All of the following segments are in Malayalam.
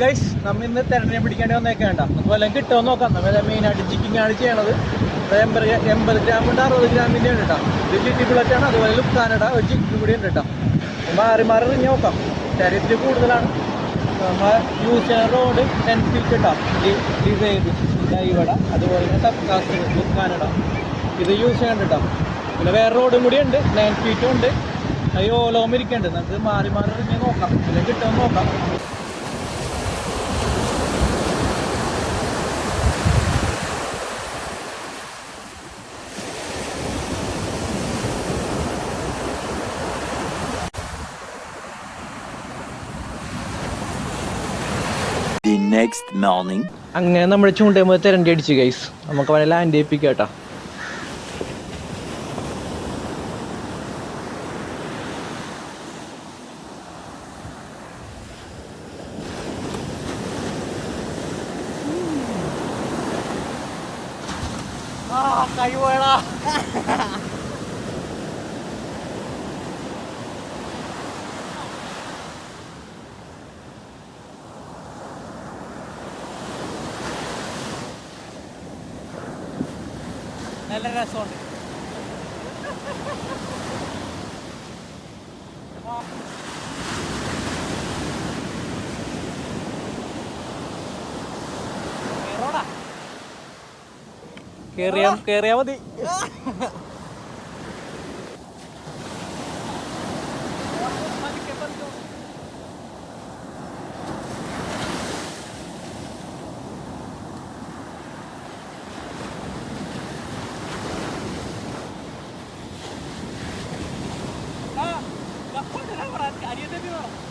ഗൈസ് നമ്മ ഇന്ന് തെരഞ്ഞെടുപ്പ് പിടിക്കേണ്ടി വന്നേക്കെ വേണ്ട നമുക്ക് വല്ലതും കിട്ടുമോ നോക്കാം. നമ്മൾ മെയിനായിട്ട് ചിക്കിങ് ആണ് ചെയ്യണത്. എൺപത് എൺപത് ഗ്രാം ഉണ്ട് അറുപത് ഗ്രാമിന്റെ ഉണ്ട് കേട്ടോ ഇത് ലിറ്റി ബുള്ളറ്റ് ആണ് അതുപോലെ ലുക്കാനട ഒരു ചിക്കൻ കൂടി ഉണ്ട് കേട്ടോ മാറി മാറി റിഞ്ഞ് നോക്കാം. ശരീരത്തിൽ കൂടുതലാണ്. നമ്മൾ യൂസ് ചെയ്യുന്ന റോഡ് പെൻസിൽ കിട്ടാം ഡിസൈൻ ഡൈവട അതുപോലെ തന്നെ സബ്കാസ്റ്റ് ലുക്കാനട ഇത് യൂസ് ചെയ്യണ്ട കേട്ടോ പിന്നെ വേറെ റോഡും കൂടി ഉണ്ട് നയൻ ഫീറ്റും ഉണ്ട്. അയ്യോ ഓലോം ഇരിക്കുന്നുണ്ട് നമുക്ക് മാറി മാറി റിഞ്ഞ് നോക്കാം. അല്ലെങ്കിൽ കിട്ടുമെന്ന് നോക്കാം. The morning morning. അങ്ങനെ നമ്മൾ ചൂണ്ടുമ്പോൾ തിരണ്ടി അടിച്ചു ഗൈസ് നമുക്ക് അവനെ ലാൻഡ് ചെയ്യിപ്പിക്കാം കേട്ടോ. നല്ല രസമുണ്ട്. കേറിയാ കേറിയാ മതി.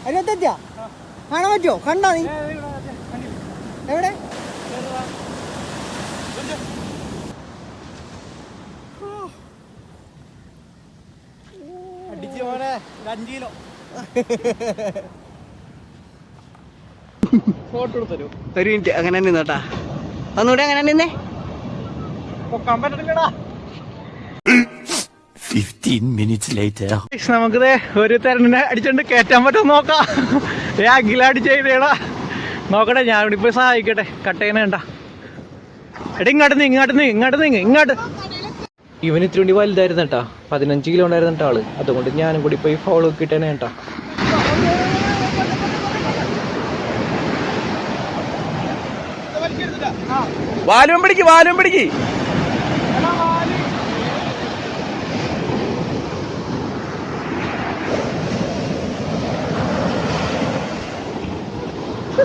അരുപത്തഞ്ചാ കാണാൻ പറ്റുമോ കണ്ടോ നീ? എവിടെ? മിനിറ്റ് അങ്ങനെ നിന്നോട്ടാ. ഒന്നുകൂടെ അങ്ങനെ നിന്നേ. പൊക്കാൻ പറ്റണില്ലടാ 15 minutes later. നമുക്ക് ഒരു തെരണ്ടിനെ അടിച്ചോണ്ട് കയറ്റാൻ പറ്റും നോക്കാം. ഏ അഖില ചെയ്തേടാ നോക്കട്ടെ ഞാൻ ഇവിടെ പോയി സഹായിക്കട്ടെ. കട്ട് ചെയ്യണേണ്ട എടാ ഇങ്ങോട്ട് നീ ഇങ്ങോട്ട് നീ ഇങ്ങോട്ട് നീ ഇങ്ങോട്ട്. ഇവൻ ഇത്തിരി വേണ്ടി വലുതായിരുന്നു കേട്ടാ. പതിനഞ്ച് കിലോ ഉണ്ടായിരുന്നു കേട്ടോ ആൾ. അതുകൊണ്ട് ഞാനും കൂടി പോയി ഫോളോ കിട്ടണേ കേട്ടാ. വാലും പിടിക്ക് വാലും പിടിക്ക്.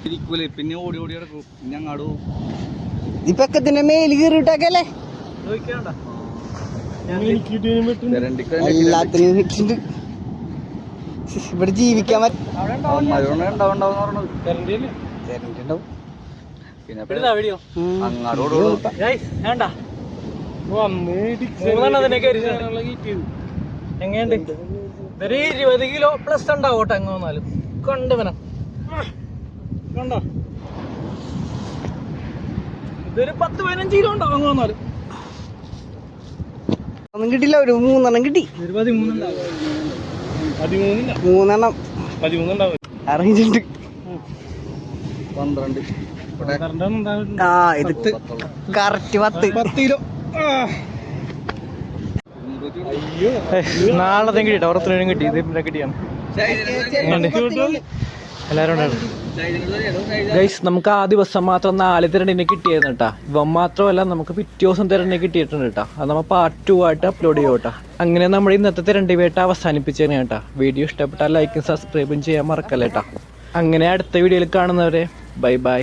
അടിച്ചിരിക്കൂലേ പിന്നെ ഓടി ഓടി കിടക്കും പിന്നെ അങ്ങാട് പോകും. ഇപ്പൊക്കത്തിന്റെ മേൽ കീറിട്ടൊക്കെയല്ലേ എല്ലാത്തിനും ഇട്ടിട്ടുണ്ട് ഇവിടെ ജീവിക്കാൻ പറ്റും എങ്ങനെയുണ്ട്? ഇരുപത് കിലോ പ്ലസ് ഉണ്ടാവും കേട്ടോ അങ്ങ് വന്നാലും. കൊണ്ട് വനം കണ്ടോ? ഇതൊരു പത്ത് പതിനഞ്ച് കിലോ ഉണ്ടോ അങ്ങ് വന്നാലും ഒന്നും കിട്ടില്ല ഒരു മൂന്നെണ്ണം കിട്ടി. ഒരു പതിമൂന്നുണ്ടാവും. പതിമൂന്നില്ല. മൂന്നെണ്ണം. പതിമൂന്നുണ്ടാവും. പന്ത്രണ്ട്. ആ ഇത് കറക്റ്റ് പത്ത്. പത്ത് കിലോ. നാളെ കിട്ടിട്ടോ ഉറത്തിനും കിട്ടി. ഇത് പിന്നെ കിട്ടിയാണ്. ഉണ്ടായിരുന്നു ഗൈസ് നമുക്ക് ആ ദിവസം മാത്രം നാല് തിരണ്ടിനെ കിട്ടിയായിരുന്നു കേട്ടാ. ഇവൻ മാത്രമല്ല നമുക്ക് പിറ്റേ ദിവസം തിരണ്ടിനെ കിട്ടിയിട്ടുണ്ട് കേട്ടോ. അത് നമ്മൾ പാർട്ട് ടു ആയിട്ട് അപ്ലോഡ് ചെയ്യും കേട്ടോ. അങ്ങനെ നമ്മൾ ഇന്നത്തെ തിരണ്ടി വേട്ട അവസാനിപ്പിച്ചേനെ കേട്ടാ. വീഡിയോ ഇഷ്ടപ്പെട്ടാൽ ലൈക്കും സബ്സ്ക്രൈബും ചെയ്യാൻ മറക്കല്ലേട്ടാ അങ്ങനെ അടുത്ത വീഡിയോയിൽ കാണുന്നവരെ ബൈ ബൈ